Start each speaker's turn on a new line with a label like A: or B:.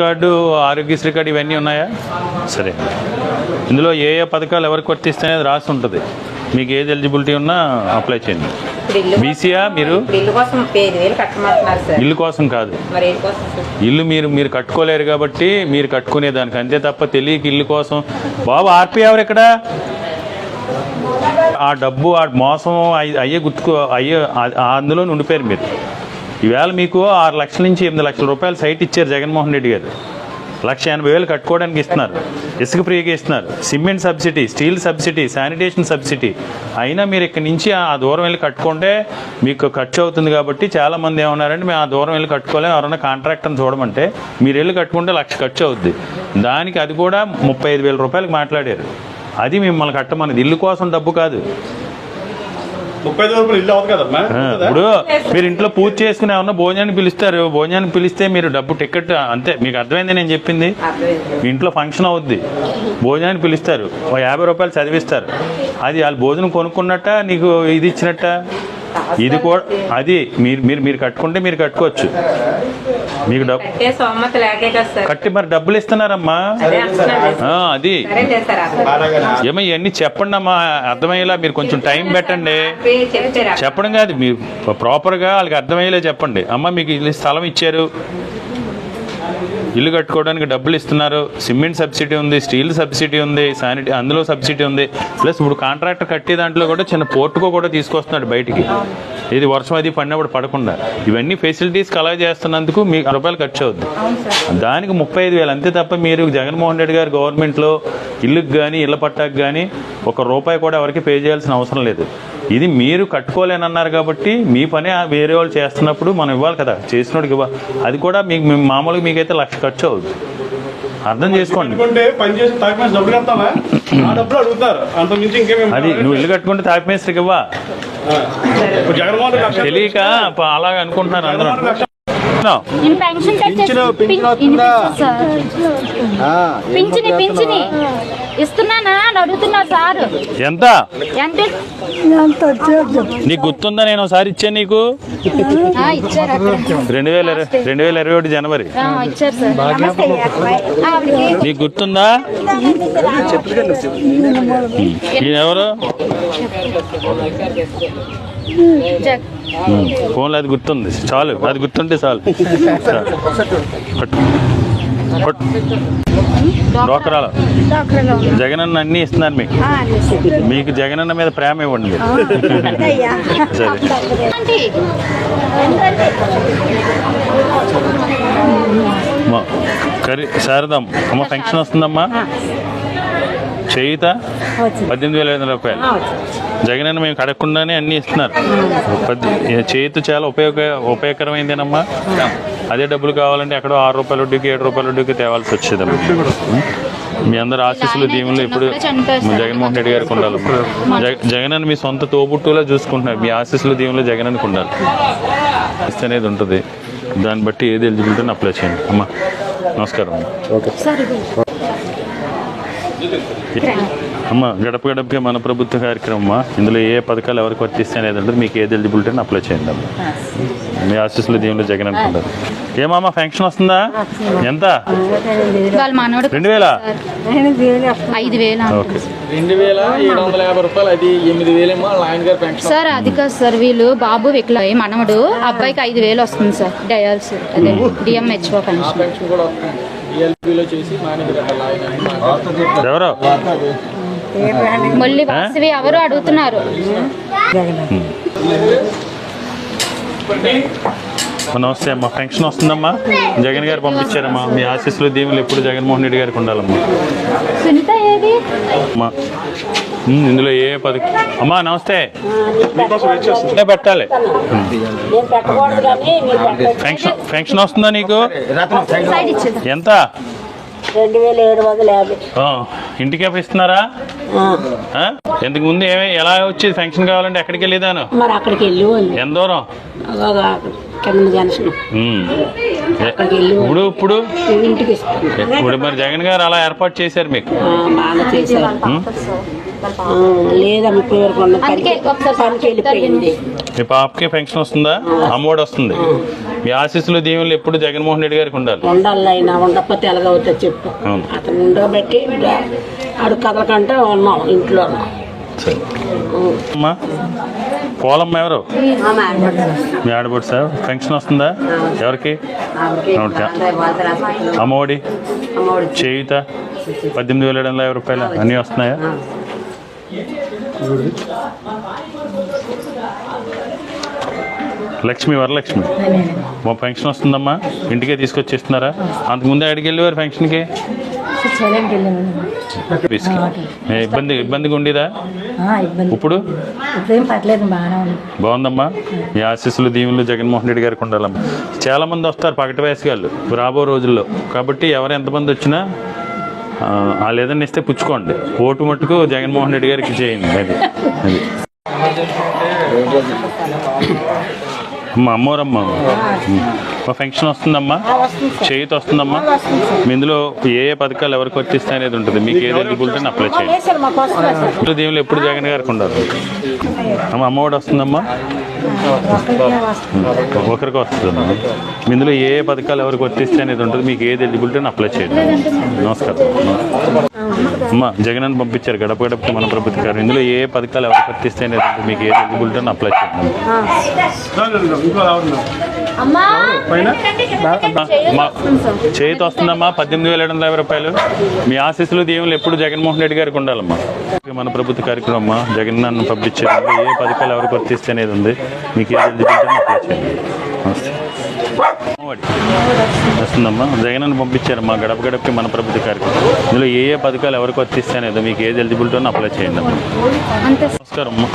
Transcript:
A: Card Aarogyasri card ఇవన్నీ ఉన్నాయా? సరే. ఇందులో ఏ ఏ పథకాలు ఎవరికి వర్తిస్తాయనేది రాసి ఉంటుంది. మీకు ఏది ఎలిజిబిలిటీ ఉన్నా అప్లై చేయండి. బీసీయా మీరు?
B: ఇల్లు కోసం
A: కాదు. ఇల్లు మీరు మీరు కట్టుకోలేరు కాబట్టి మీరు కట్టుకునే దానికి అంతే తప్ప తెలియక ఇల్లు కోసం. బాబు ఆర్పీ ఎవరు ఇక్కడ? ఆ డబ్బు ఆ మోసం అయ్యి- గుర్తుకు అయ్యే అందులో ఉండిపోయారు మీరు. ఈవేళ మీకు ఆరు లక్షల నుంచి ఎనిమిది లక్షల రూపాయలు సైట్ ఇచ్చారు జగన్మోహన్ రెడ్డి గారు. లక్ష ఎనభై వేలు కట్టుకోవడానికి ఇస్తున్నారు. ఇసుక ఫ్రీగా ఇస్తున్నారు. Cement subsidy steel subsidy sanitation subsidy. అయినా మీరు ఇక్కడి నుంచి ఆ దూరం వెళ్ళి కట్టుకుంటే మీకు ఖర్చు అవుతుంది కాబట్టి చాలా మంది ఏమన్నారంటే మేము ఆ దూరం వెళ్ళి కట్టుకోలేము. ఎవరైనా కాంట్రాక్టర్ని చూడమంటే మీరు వెళ్ళి కట్టుకుంటే లక్ష ఖర్చు అవుద్ది. దానికి అది కూడా ముప్పై ఐదు వేల రూపాయలకు మాట్లాడారు. అది మిమ్మల్ని కట్టమన్నది. ఇల్లు కోసం డబ్బు కాదు.
C: ముప్పై ఐదు రూపాయలు ఇల్లు అవుతుంది కదమ్మా?
A: ఆ, ఇప్పుడు మీరు ఇంట్లో పూజ చేసుకుని ఏమన్నా భోజనానికి పిలుస్తారు. భోజనానికి పిలిస్తే మీరు డబ్బు టికెట్ అంతే. మీకు అర్థమైంది నేను చెప్పింది? ఇంట్లో ఫంక్షన్ అవుద్ది. భోజనానికి పిలుస్తారు. ఓ యాభై రూపాయలు చదివిస్తారు. అది వాళ్ళు భోజనం కొనుక్కున్నట్ట నీకు ఇది ఇచ్చినట్ట? ఇది కూడా అది మీరు మీరు మీరు కట్టుకుంటే మీరు కట్టుకోవచ్చు. మీకు డబ్బు
B: కట్టే సోమత లేకే కదా సార్.
A: కట్టి మరి డబ్బులు ఇస్తున్నారమ్మా?
B: అదే అంటున్నాను
A: ఆ, అది.
B: సరే చేస్తారు? అర్థం
A: ఏమో ఇవన్నీ చెప్పండి అమ్మా అర్థమయ్యేలా మీరు కొంచెం టైం పెట్టండి. చెప్పడం కాదు మీరు ప్రాపర్గా వాళ్ళకి అర్థమయ్యేలా చెప్పండి. అమ్మ మీకు స్థలం ఇచ్చారు. ఇల్లు కట్టుకోవడానికి డబ్బులు ఇస్తున్నారు. సిమెంట్ సబ్సిడీ ఉంది స్టీల్ సబ్సిడీ ఉంది శానిటీ అందులో సబ్సిడీ ఉంది. ప్లస్ ఇప్పుడు కాంట్రాక్టర్ కట్టే దాంట్లో కూడా చిన్న పోర్టుకో కూడా తీసుకొస్తున్నాడు బయటికి. ఇది వర్షం అది పడినప్పుడు పడకుండా. ఇవన్నీ ఫెసిలిటీస్ కలవ చేస్తున్నందుకు మీకు రూపాయలు ఖర్చు అవుద్ది. దానికి ముప్పై ఐదు వేలు. అంతే తప్ప మీరు జగన్మోహన్ రెడ్డి గారు గవర్నమెంట్లో ఇల్లుకి కానీ ఇళ్ళ పట్టాకు కానీ ఒక రూపాయి కూడా ఎవరికి పే చేయాల్సిన అవసరం లేదు. ఇది మీరు కట్టుకోలేనన్నారు కాబట్టి మీ పని వేరే వాళ్ళు చేస్తున్నప్పుడు మనం ఇవ్వాలి కదా. చేసినోడికి ఇవ్వాలి అది కూడా మీకు మామూలుగా మీకైతే లక్ష ఖర్చు అవుద్ది. అర్థం చేసుకోండి. అది నువ్వు ఇల్లు కట్టుకుంటే తాపి మేస్త్రికి ఇవ్వా. తెలియక అలాగ అనుకుంటున్నారు అందరూ.
D: పెన్షన్.
E: పింఛను, పింఛను
D: పిం-
E: వస్తుందా?
D: సార్.
E: ఆ, ఏం
D: పింఛని
E: మాట్లాడుతున్నావా?
D: పింఛని. ఇస్తున్నానా అని అడుగుతున్నారు సార్.
A: ఎంత?
D: ఎంత?
A: నీకు గుర్తుందా నేను ఒకసారి ఇచ్చాను నీకు?
D: ఆ, ఇచ్చారు అక్కడ.
A: రెండు వేల ఇరవై రెండు వేల ఇరవై ఒకటి జనవరి.
D: ఆ, ఇచ్చారు సార్. ఆవిడకి
A: నీకు గుర్తుందా? ఈయన ఎవరు? ఫోన్లో అది గుర్తుంది. చాలు అది గుర్తుంటే చాలు. డోకరాలు
D: ఉన్నా.
A: జగనన్న అన్ని ఇస్తున్నారు మీకు. మీకు జగనన్న మీద ప్రేమ ఇవ్వండి మీరు. సరే.
D: ఆంటీ,
A: అమ్మా, కరి శారదమ్మ. అమ్మ ఫంక్షన్ వస్తుందమ్మా? చేయిత? పద్దెనిమిది వేల ఐదు వందల రూపాయలు. జగనన్న మేము కడగకుండానే అన్నీ ఇస్తున్నారు. చేయిత చాలా ఉపయోగ ఉపయోగకరమైందేనమ్మా? అదే డబ్బులు కావాలంటే ఎక్కడో ఆరు రూపాయల వడ్డీకి ఏడు రూపాయల వడ్డీకి తేవాల్సి వచ్చేదమ్మా. మీ అందరు ఆశీస్సులు దీవులు ఇప్పుడు జగన్మోహన్ రెడ్డి గారికి ఉండాలమ్మా జగ జగనన్న మీ సొంత తోబుట్టులా చూసుకుంటున్నారు. మీ ఆశీస్సులు దీవులు జగనన్నకు ఉండాలి. ఇస్తే అనేది ఉంటుంది. దాన్ని బట్టి ఏది ఎలిజిబిలిటీ అప్లై చేయండి. అమ్మా నమస్కారం అమ్మా.
D: సార్ ఇది.
A: అమ్మ గడప గడపకే మన ప్రభుత్వ కార్యక్రమం అమ్మా. ఇందులో ఏ పథకాలు ఎవరికి వర్తిస్తాయి అనేది ఉంటుంది మీకు ఏది ఎలిజిబిలిటీ అని అప్లై చేయండి అమ్మా. మీ ఆశీస్సులు దీనిలో జగన్ అనుకుంటారు. ఏమమ్మా ఫంక్షన్ వస్తుందా? ఎంత? రెండు వేల?
D: ఐదు వేలు
A: ఓకే.
F: రెండు వేల ఏడు వందల యాభై రూపాయలు అది ఎనిమిది వేలేమో వాళ్ళ ఆయన గారి పెన్షన్.
D: సార్ అది కాదు సార్ వీళ్ళు బాబు వికల మనవడు అబ్బాయికి ఐదు వేలు వస్తుంది సార్ డయాల్స్ అదే డిఎంహెచ్ఓ పెన్షన్.
F: పెన్షన్ కూడా వస్తుంది. డిఎల్పీలో చేసి మేనేజర్ వాళ్ళ ఆయన
A: ఎవరు?
D: మళ్ళీ వాసవి ఎవరు అడుగుతున్నారు?
A: నమస్తే అమ్మా. ఫంక్షన్ వస్తుందమ్మా? జగన్ గారు పంపించారమ్మా. మీ ఆశీస్సులు దీవులు ఎప్పుడు జగన్మోహన్ రెడ్డి గారికి ఉండాలమ్మా.
D: సునీత ఏది?
A: అమ్మా ఉమ్, ఇందులో ఏ పథకం అమ్మా నమస్తే. పెట్టాలి. ఫంక్షన్ ఫంక్షన్ వస్తుందా నీకు? ఎంత?
G: రెండు వేల ఏడు వందల యాభై.
A: ఆ, ఇంటికే ఇస్తున్నారా? ఇంతకు ముందు ఏమే ఎలా వచ్చేది ఫంక్షన్ కావాలంటే ఎక్కడికి వెళ్ళేదాను?
G: మరి అక్కడికి వెళ్ళి
A: ఎంత దూరం? ఇప్పుడు ఇప్పుడు? ఇప్పుడు మరి జగన్ గారు అలా ఏర్పాటు చేశారు మీకు?
G: లేదమ్మ పేరుకున్న
D: అందుకే ఒకసారి
G: పనికి వెళ్ళిపోయింది.
A: మీ పాపకి పెన్షన్ వస్తుందా? అమ్మఒడి వస్తుంది. మీ ఆశీస్సులు దీవెనలు ఎప్పుడు జగన్మోహన్ రెడ్డి గారికి ఉండాలి.
G: ఉండాలి అయినా ఉండకపోతే ఎలాగవుతుందో చెప్పు. అతను ఉండబెట్టి అడుగు కదలకంటే ఉన్నాం ఇంట్లో
A: సరే. అమ్మా పోలమ్మ ఎవరు? మీ ఆడబడి సార్. పెన్షన్ వస్తుందా? ఎవరికి. అమ్మఒడి. చేయుత. పద్దెనిమిది వేల ఏడు వందల యాభై రూపాయలు అన్నీ వస్తున్నాయా? లక్ష్మి వరలక్ష్మి. మా పెన్షన్ వస్తుందమ్మా. ఇంటికే తీసుకొచ్చి ఇస్తున్నారా అంతకుముందే అడిగి వెళ్ళేవారు ఏ ఇబ్బంది ఇబ్బందిగా ఉండేదా?
H: ఇబ్బంది.
A: ఇప్పుడు? బాగుందమ్మా. మీ ఆశీస్సులు దీవులు జగన్మోహన్ రెడ్డి గారికి ఉండాలమ్మా. చాలా మంది వస్తారు పగటి వయసు వాళ్ళు రాబో రోజుల్లో. కాబట్టి ఎవరు ఎంతమంది వచ్చినా వాళ్ళు ఏదైనా ఇస్తే పుచ్చుకోండి. ఓటు మట్టుకు జగన్మోహన్ రెడ్డి గారికి చేయండి. అది. అది. అమ్మ అమ్మోరమ్మ. మా ఫంక్షన్ వస్తుందమ్మా. చేయిత వస్తుందమ్మా. మీ ఇందులో ఏ ఏ పథకాలు ఎవరికి వర్తిస్తాయి అనేది ఉంటుంది. మీకు ఏది ఎలిజిబిలిటీ అప్లై చేయండి. ఇంట్లో దీవులు ఎప్పుడు జగన్ గారికి ఉండాలి? అమ్మ అమ్మఒడి వస్తుందమ్మా. ఒకరికి వస్తుందమ్మా. మీ ఇందులో ఏ ఏ పథకాలు ఎవరికి వర్తిస్తే అనేది ఉంటుంది. మీకు ఏది ఎలిజిబిలిటీ అప్లై చేయండి నమస్కారం. అమ్మ జగన్ అని పంపించారు. గడప గడపకి మన ప్రభుత్వ గారు. ఇందులో ఏ ఏ పథకాలు ఎవరికి వర్తిస్తే అనేది ఉంటుంది. మీకు ఏది ఎలిజిబిలిటీ అప్లై చేయండి
C: పైన?
A: చేతి వస్తుందమ్మా పద్దెనిమిది వేల ఏడు వందల యాభై రూపాయలు. మీ ఆశీస్సులు దీవులు ఎప్పుడు జగన్మోహన్ రెడ్డి గారికి ఉండాలమ్మా. మన ప్రభుత్వ కార్యక్రమం అమ్మా జగన్ నన్ను పంపించారు ఏ పథకాలు ఎవరికి వర్తిస్తే అనేది ఉంది. మీకు ఏది. వస్తుందమ్మా. జగన్ అని పంపించారమ్మా గడప గడపకి మన ప్రభుత్వ కార్యక్రమం. ఇందులో ఏ ఏ పథకాలు ఎవరికి వర్తిస్తే అనేది మీకు ఏది ఎలిజిబిలిటీ అప్లై చేయండి అమ్మా. నమస్కారం అమ్మా